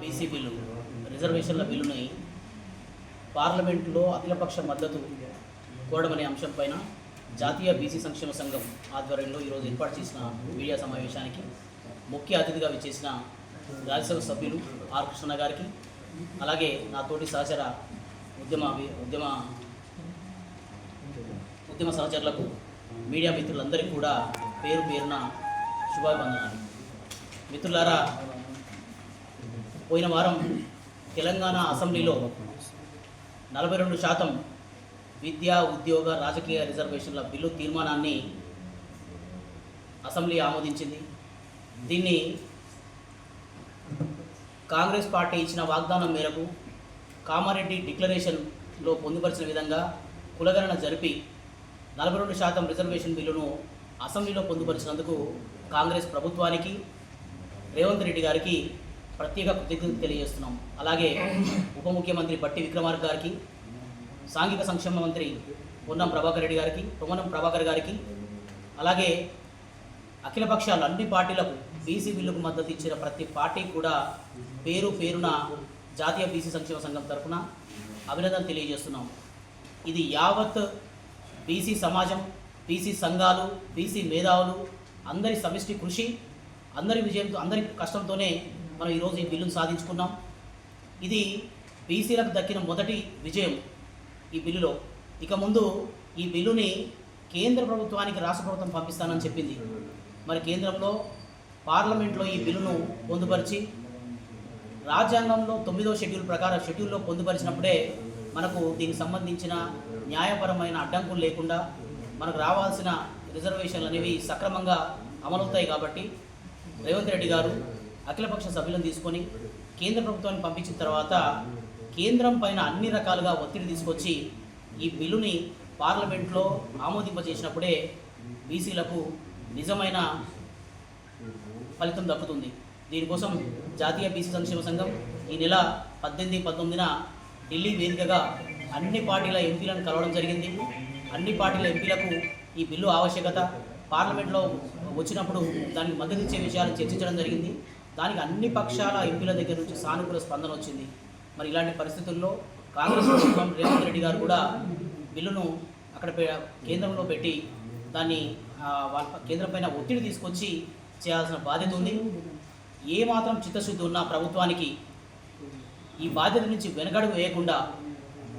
BC bill రిజర్వేషన్ల బిల్లుని పార్లమెంటులో అఖిలపక్ష మద్దతు కోరడమనే అంశంపైన జాతీయ బీసీ సంక్షేమ సంఘం ఆధ్వర్యంలో ఈరోజు ఏర్పాటు చేసిన మీడియా సమావేశానికి ముఖ్య అతిథిగా విచ్చేసిన రాజ్యసభ సభ్యులు ఆర్ కృష్ణ గారికి అలాగే నా తోటి సహచర ఉద్యమ ఉద్యమ ఉద్యమ సహచరులకు మీడియా మిత్రులందరికీ కూడా పేరు పేరున శుభాభివందనాలు. మిత్రులారా పోయిన వారం తెలంగాణ అసెంబ్లీలో నలభై రెండు శాతం విద్యా ఉద్యోగ రాజకీయ రిజర్వేషన్ల బిల్లు తీర్మానాన్ని అసెంబ్లీ ఆమోదించింది. దీన్ని కాంగ్రెస్ పార్టీ ఇచ్చిన వాగ్దానం మేరకు కామారెడ్డి డిక్లరేషన్లో పొందుపరిచిన విధంగా కులగణన జరిపి నలభై రెండు శాతం రిజర్వేషన్ బిల్లును అసెంబ్లీలో పొందుపరిచినందుకు కాంగ్రెస్ ప్రభుత్వానికి రేవంత్ రెడ్డి గారికి ప్రత్యేక కృతజ్ఞతలు తెలియజేస్తున్నాం. అలాగే ఉప ముఖ్యమంత్రి బట్టి విక్రమార్క గారికి సాంఘిక సంక్షేమ మంత్రి పొన్నం ప్రభాకర్ రెడ్డి గారికి పొన్నం ప్రభాకర్ గారికి అలాగే అఖిల పక్షాలు అన్ని పార్టీలకు బీసీ బిల్లుకు మద్దతు ఇచ్చిన ప్రతి పార్టీ కూడా పేరు పేరున జాతీయ బీసీ సంక్షేమ సంఘం తరఫున అభినందన తెలియజేస్తున్నాం. ఇది యావత్ బీసీ సమాజం బీసీ సంఘాలు బీసీ మేధావులు అందరి సమిష్టి కృషి అందరి విజయంతో అందరి కష్టంతోనే మనం ఈరోజు ఈ బిల్లును సాధించుకున్నాం. ఇది బీసీలకు దక్కిన మొదటి విజయం ఈ బిల్లులో. ఇక ముందు ఈ బిల్లుని కేంద్ర ప్రభుత్వానికి రాష్ట్ర ప్రభుత్వం పంపిస్తానని చెప్పింది. మరి కేంద్రంలో పార్లమెంట్లో ఈ బిల్లును పొందుపరిచి రాజ్యాంగంలో తొమ్మిదో షెడ్యూల్ ప్రకారం షెడ్యూల్లో పొందుపరిచినప్పుడే మనకు దీనికి సంబంధించిన న్యాయపరమైన అడ్డంకులు లేకుండా మనకు రావాల్సిన రిజర్వేషన్లు అనేవి సక్రమంగా అమలవుతాయి కాబట్టి రేవంత్ రెడ్డి గారు అఖిలపక్ష సభ్యులను తీసుకొని కేంద్ర ప్రభుత్వాన్ని పంపించిన తర్వాత కేంద్రం పైన అన్ని రకాలుగా ఒత్తిడి తీసుకొచ్చి ఈ బిల్లుని పార్లమెంట్లో ఆమోదింపజేసినప్పుడే బీసీలకు నిజమైన ఫలితం దక్కుతుంది. దీనికోసం జాతీయ బీసీ సంక్షేమ సంఘం ఈ నెల పద్దెనిమిది పంతొమ్మిదిన ఢిల్లీ వేదికగా అన్ని పార్టీల ఎంపీలను కలవడం జరిగింది. అన్ని పార్టీల ఎంపీలకు ఈ బిల్లు ఆవశ్యకత. పార్లమెంట్లో వచ్చినప్పుడు దానికి మద్దతు ఇచ్చే విషయాలు చర్చించడం జరిగింది. దానికి అన్ని పక్షాల ఎంపీల దగ్గర నుంచి సానుకూల స్పందన వచ్చింది. మరి ఇలాంటి పరిస్థితుల్లో కాంగ్రెస్ ప్రభుత్వం రేవంత్ రెడ్డి గారు కూడా బిల్లును అక్కడ పె- కేంద్రంలో పెట్టి దాన్ని వాళ్ళ కేంద్రం పైన ఒత్తిడి తీసుకొచ్చి చేయాల్సిన బాధ్యత ఉంది. ఏ మాత్రం చిత్తశుద్ధి ఉన్న ప్రభుత్వానికి ఈ బాధ్యత నుంచి వెనకడుగు వేయకుండా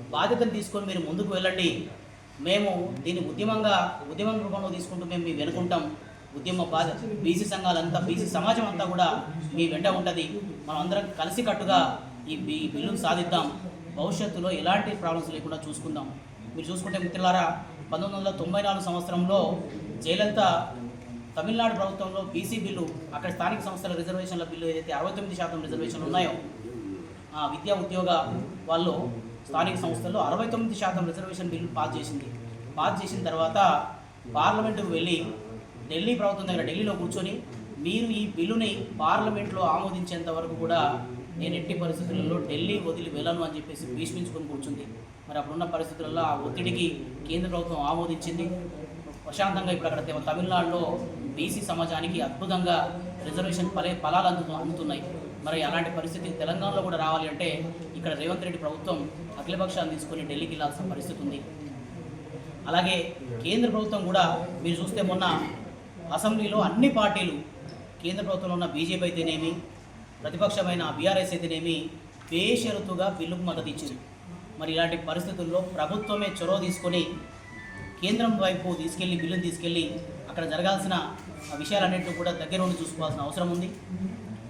బాధ్యతను తీసుకొని మీరు ముందుకు వెళ్ళండి. మేము దీన్ని ఉద్యమంగా ఉద్యమం రూపంలో తీసుకుంటూ మేము మీ వెనుకుంటాం. ఉద్యమ బాధ్యత బీసీ సంఘాలంతా బీసీ సమాజం అంతా కూడా మీ వెంట ఉంటుంది. మనం అందరం కలిసికట్టుగా ఈ బి బిల్లును సాధిద్దాం. భవిష్యత్తులో ఎలాంటి ప్రాబ్లమ్స్ లేకుండా చూసుకుందాం. మీరు చూసుకుంటే మిత్రులారా పంతొమ్మిది వందల తొంభై నాలుగు సంవత్సరంలో జయలలిత తమిళనాడు ప్రభుత్వంలో బీసీ బిల్లు అక్కడ స్థానిక సంస్థల రిజర్వేషన్ల బిల్లు ఏదైతే అరవై తొమ్మిది శాతం రిజర్వేషన్లు ఉన్నాయో ఆ విద్యా ఉద్యోగ వాళ్ళు స్థానిక సంస్థల్లో అరవై తొమ్మిది శాతం రిజర్వేషన్ బిల్లు పాస్ చేసింది. పాస్ చేసిన తర్వాత పార్లమెంటుకు వెళ్ళి ఢిల్లీ ప్రభుత్వం దగ్గర ఢిల్లీలో కూర్చొని మీరు ఈ బిల్లుని పార్లమెంట్లో ఆమోదించేంత వరకు కూడా నేను ఎట్టి పరిస్థితులలో ఢిల్లీ వదిలి వెళ్ళను అని చెప్పేసి భీష్మించుకొని కూర్చుంది. మరి అప్పుడున్న పరిస్థితులలో ఆ ఒత్తిడికి కేంద్ర ప్రభుత్వం ఆమోదించింది. ప్రశాంతంగా ఇప్పుడు అక్కడ తమిళనాడులో బీసీ సమాజానికి అద్భుతంగా రిజర్వేషన్ ఫలే ఫలాలు అందు అందుతున్నాయి. మరి అలాంటి పరిస్థితి తెలంగాణలో కూడా రావాలి అంటే ఇక్కడ రేవంత్ రెడ్డి ప్రభుత్వం అఖిలపక్షాన్ని తీసుకొని ఢిల్లీకి వెళ్ళాల్సిన పరిస్థితి ఉంది. అలాగే కేంద్ర ప్రభుత్వం కూడా మీరు చూస్తే మొన్న అసెంబ్లీలో అన్ని పార్టీలు కేంద్ర ప్రభుత్వంలో ఉన్న బీజేపీ అయితేనేమి ప్రతిపక్షమైన బీఆర్ఎస్ అయితేనేమి బేషరతుగా బిల్లుకు మద్దతు ఇచ్చింది. మరి ఇలాంటి పరిస్థితుల్లో ప్రభుత్వమే చొరవ తీసుకొని కేంద్రం వైపు తీసుకెళ్ళి బిల్లును తీసుకెళ్ళి అక్కడ జరగాల్సిన విషయాలన్నింటినీ కూడా దగ్గర ఉండి చూసుకోవాల్సిన అవసరం ఉంది.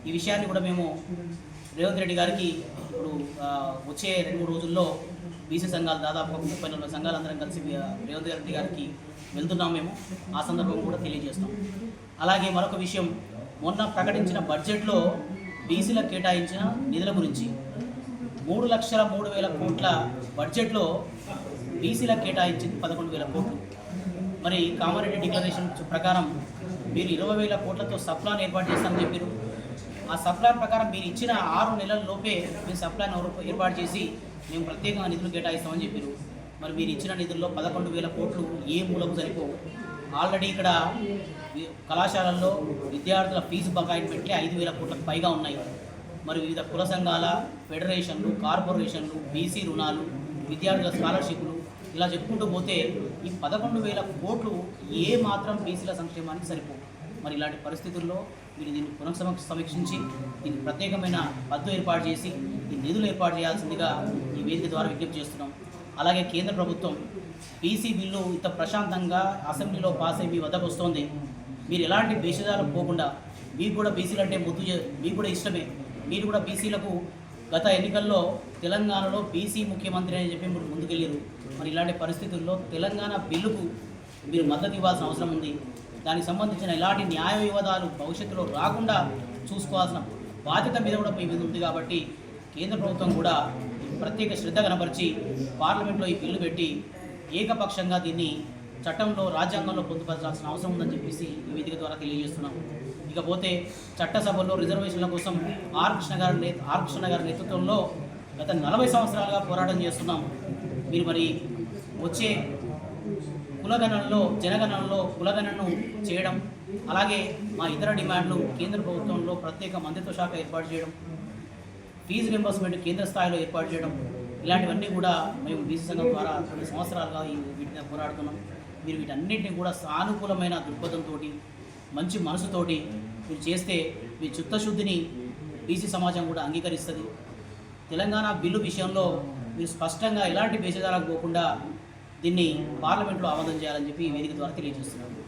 ఈ విషయాన్ని కూడా మేము రేవంత్ రెడ్డి గారికి ఇప్పుడు వచ్చే రెండు మూడు రోజుల్లో బీసీ సంఘాలు దాదాపు ఒక ముప్పై నలభై సంఘాలు అందరం కలిసి రేవంత్ రెడ్డి గారికి వెళ్తున్నాం మేము. ఆ సందర్భం కూడా తెలియజేస్తాం. అలాగే మరొక విషయం మొన్న ప్రకటించిన బడ్జెట్లో బీసీలకు కేటాయించిన నిధుల గురించి మూడు లక్షల మూడు వేల కోట్ల బడ్జెట్లో బీసీలకు కేటాయించింది పదకొండు వేల కోట్లు. మరి కామారెడ్డి డిక్లరేషన్ ప్రకారం మీరు ఇరవై వేల కోట్లతో సప్లాన్ ఏర్పాటు చేస్తామని చెప్పారు ఆ సప్లాన్ ప్రకారం మీరు ఇచ్చిన ఆరు నెలల లోపే మేము సప్లాన్ ఏర్పాటు చేసి మేము ప్రత్యేకంగా నిధులు కేటాయిస్తామని చెప్పారు. మరి మీరు ఇచ్చిన నిధుల్లో పదకొండు వేల కోట్లు ఏ మూలకు సరిపోవు. ఆల్రెడీ ఇక్కడ కళాశాలల్లో విద్యార్థుల ఫీజు బకాయిలు పెట్టి ఐదు వేల కోట్లకు పైగా ఉన్నాయి. మరి వివిధ కుల సంఘాల ఫెడరేషన్లు కార్పొరేషన్లు బీసీ రుణాలు విద్యార్థుల స్కాలర్షిప్లు ఇలా చెప్పుకుంటూ పోతే ఈ పదకొండు వేల కోట్లు ఏ మాత్రం బీసీల సంక్షేమానికి సరిపోవు. మరి ఇలాంటి పరిస్థితుల్లో మీరు దీన్ని పునః సమీక్షించి దీనికి ప్రత్యేకమైన పద్దు ఏర్పాటు చేసి ఈ నిధులు ఏర్పాటు చేయాల్సిందిగా ఈ వేదిక ద్వారా విజ్ఞప్తి చేస్తున్నాం. అలాగే కేంద్ర ప్రభుత్వం బీసీ బిల్లు ఇంత ప్రశాంతంగా అసెంబ్లీలో పాస్ అయి మీ వద్దకు వస్తోంది. మీరు ఎలాంటి భేషజాలకు పోకుండా మీకు కూడా బీసీలు అంటే ముద్దు మీకు కూడా ఇష్టమే. మీరు కూడా బీసీలకు గత ఎన్నికల్లో తెలంగాణలో బీసీ ముఖ్యమంత్రి అని చెప్పి మీరు ముందుకెళ్ళారు మరి ఇలాంటి పరిస్థితుల్లో తెలంగాణ బిల్లుకు మీరు మద్దతు ఇవ్వాల్సిన అవసరం ఉంది. దానికి సంబంధించిన ఎలాంటి న్యాయ వివాదాలు భవిష్యత్తులో రాకుండా చూసుకోవాల్సిన బాధ్యత మీద కూడా మీ మీద ఉంది కాబట్టి కేంద్ర ప్రభుత్వం కూడా ప్రత్యేక శ్రద్ధ కనపరిచి పార్లమెంట్లో ఈ బిల్లు పెట్టి ఏకపక్షంగా దీన్ని చట్టంలో రాజ్యాంగంలో పొందుపరచాల్సిన అవసరం ఉందని చెప్పేసి ఈ వేదిక ద్వారా తెలియజేస్తున్నాం. ఇకపోతే చట్టసభలో రిజర్వేషన్ల కోసం ఆర్ కృష్ణ గారి నే ఆర్ కృష్ణ గారి నేతృత్వంలో గత నలభై సంవత్సరాలుగా పోరాటం చేస్తున్నాం. మీరు మరి వచ్చే కులగణనలో జనగణనలో కులగణను చేయడం అలాగే మా ఇతర డిమాండ్లు కేంద్ర ప్రభుత్వంలో ప్రత్యేక మంత్రిత్వ శాఖ ఏర్పాటు చేయడం ఫీజు రింబర్స్మెంట్ కేంద్ర స్థాయిలో ఏర్పాటు చేయడం ఇలాంటివన్నీ కూడా మేము బీసీ సంఘం ద్వారా కొన్ని సంవత్సరాలుగా ఈ వీటిని పోరాడుతున్నాం. మీరు వీటన్నింటినీ కూడా సానుకూలమైన దృక్పథంతో మంచి మనసుతోటి మీరు చేస్తే మీ చిత్తశుద్ధిని బీసీ సమాజం కూడా అంగీకరిస్తుంది. తెలంగాణ బిల్లు విషయంలో మీరు స్పష్టంగా ఎలాంటి భేషజాలకు పోకుండా దీన్ని పార్లమెంట్లో ఆమోదం చేయాలని చెప్పి ఈ వేదిక ద్వారా తెలియజేస్తున్నాను.